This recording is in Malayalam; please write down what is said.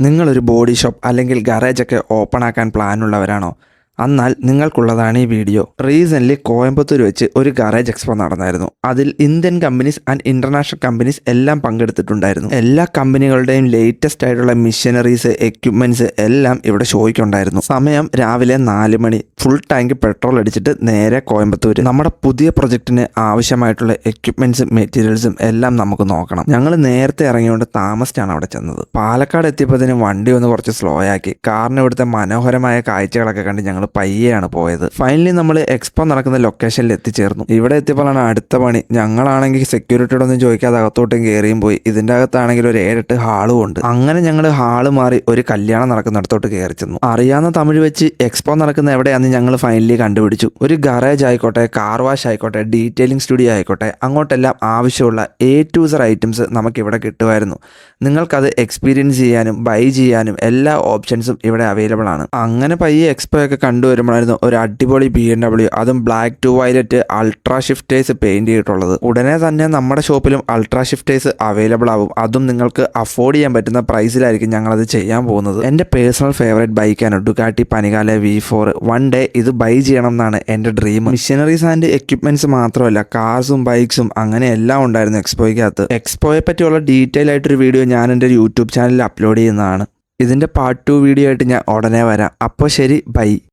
നിങ്ങളൊരു ബോഡി ഷോപ്പ് അല്ലെങ്കിൽ ഗാരേജൊക്കെ ഓപ്പൺ ആക്കാൻ പ്ലാനുള്ളവരാണോ? എന്നാൽ നിങ്ങൾക്കുള്ളതാണ് ഈ വീഡിയോ. റീസെന്റ്ലി കോയമ്പത്തൂർ വെച്ച് ഒരു ഗാരേജ് എക്സ്പോ നടന്നായിരുന്നു. അതിൽ Indian companies and international companies എല്ലാം പങ്കെടുത്തിട്ടുണ്ടായിരുന്നു. എല്ലാ കമ്പനികളുടെയും ലേറ്റസ്റ്റ് ആയിട്ടുള്ള മിഷനറീസ് എക്യുപ്മെന്റ്സ് എല്ലാം ഇവിടെ ഷോയ്ക്കുണ്ടായിരുന്നു സമയം രാവിലെ നാല് മണി. ഫുൾ ടാങ്ക് പെട്രോൾ അടിച്ചിട്ട് നേരെ കോയമ്പത്തൂർ നമ്മുടെ പുതിയ പ്രൊജക്ടിന് ആവശ്യമായിട്ടുള്ള എക്യുപ്മെന്റ്സും മെറ്റീരിയൽസും എല്ലാം നമുക്ക് നോക്കണം. ഞങ്ങൾ നേരത്തെ ഇറങ്ങിയോണ്ട് താമസിച്ചാണ് അവിടെ ചെന്നത്. പാലക്കാട് എത്തിയപ്പോഴത്തേന് വണ്ടി ഒന്ന് കുറച്ച് സ്ലോ ആക്കി. കാറിന് ഇവിടുത്തെ മനോഹരമായ കാഴ്ചകളൊക്കെ കണ്ട് ഞങ്ങൾ പയ്യെയാണ് പോയത്. ഫൈനലി നമ്മൾ എക്സ്പോ നടക്കുന്ന ലൊക്കേഷനിൽ എത്തിച്ചേർന്നു. ഇവിടെ എത്തിയപ്പോഴാണ് അടുത്ത പണി. ഞങ്ങളാണെങ്കിൽ സെക്യൂരിറ്റിയോടൊന്നും ചോദിക്കാതെ അകത്തോട്ടും കയറിയും പോയി. ഇതിന്റെ അകത്താണെങ്കിൽ ഒരു ഏഴെട്ട് ഹാളും ഉണ്ട്. അങ്ങനെ ഞങ്ങൾ ഹാൾ മാറി ഒരു കല്യാണം നടക്കുന്നിടത്തോട്ട് കയറി ചെന്നു. അറിയാവുന്ന തമിഴ് വെച്ച് എക്സ്പോ നടക്കുന്ന എവിടെയാണെന്ന് ഞങ്ങൾ ഫൈനലി കണ്ടുപിടിച്ചു. ഒരു ഗാരേജ് ആയിക്കോട്ടെ കാർ വാഷ് ആയിക്കോട്ടെ ഡീറ്റെയിലിംഗ് സ്റ്റുഡിയോ ആയിക്കോട്ടെ അങ്ങോട്ടെല്ലാം ആവശ്യമുള്ള എ ടു സർ ഐറ്റംസ് നമുക്ക് ഇവിടെ കിട്ടുമായിരുന്നു. നിങ്ങൾക്കത് എക്സ്പീരിയൻസ് ചെയ്യാനും ബൈ ചെയ്യാനും എല്ലാ ഓപ്ഷൻസും ഇവിടെ അവൈലബിൾ ആണ്. അങ്ങനെ പയ്യെ എക്സ്പോ ഒക്കെ കണ്ടുവരുമ്പോഴായിരുന്നു ഒരു അടിപൊളി ബി എം ഡബ്ല്യു അതും black to violet ultra shifters paint ചെയ്തിട്ടുള്ളത്. ഉടനെ തന്നെ നമ്മുടെ ഷോപ്പിലും അൾട്രാ ഷിഫ്റ്റേഴ്സ് അവൈലബിൾ ആവും. അതും നിങ്ങൾക്ക് അഫോർഡ് ചെയ്യാൻ പറ്റുന്ന പ്രൈസിലായിരിക്കും അത് ചെയ്യാൻ പോകുന്നത്. എന്റെ പേഴ്സണൽ ഫേവറേറ്റ് ബൈക്കാണ് Ducati Panigale V four one day ഇത് ബൈ ചെയ്യണം എന്നാണ് എന്റെ ഡ്രീം മിഷനറീസ് ആൻഡ് എക്യുപ്മെന്റ്സ് മാത്രമല്ല കാർസും ബൈക്സും അങ്ങനെ എല്ലാം ഉണ്ടായിരുന്നു എക്സ്പോയ്ക്കകത്ത് എക്സ്പോയെ പറ്റിയുള്ള ഡീറ്റെയിൽ ആയിട്ടൊരു വീഡിയോ ഞാൻ എന്റെ യൂട്യൂബ് ചാനലിൽ അപ്ലോഡ് ചെയ്യുന്നതാണ്. ഇതിന്റെ പാർട്ട് ടു വീഡിയോ ആയിട്ട് ഞാൻ ഉടനെ വരാം. അപ്പോൾ ശരി ബൈ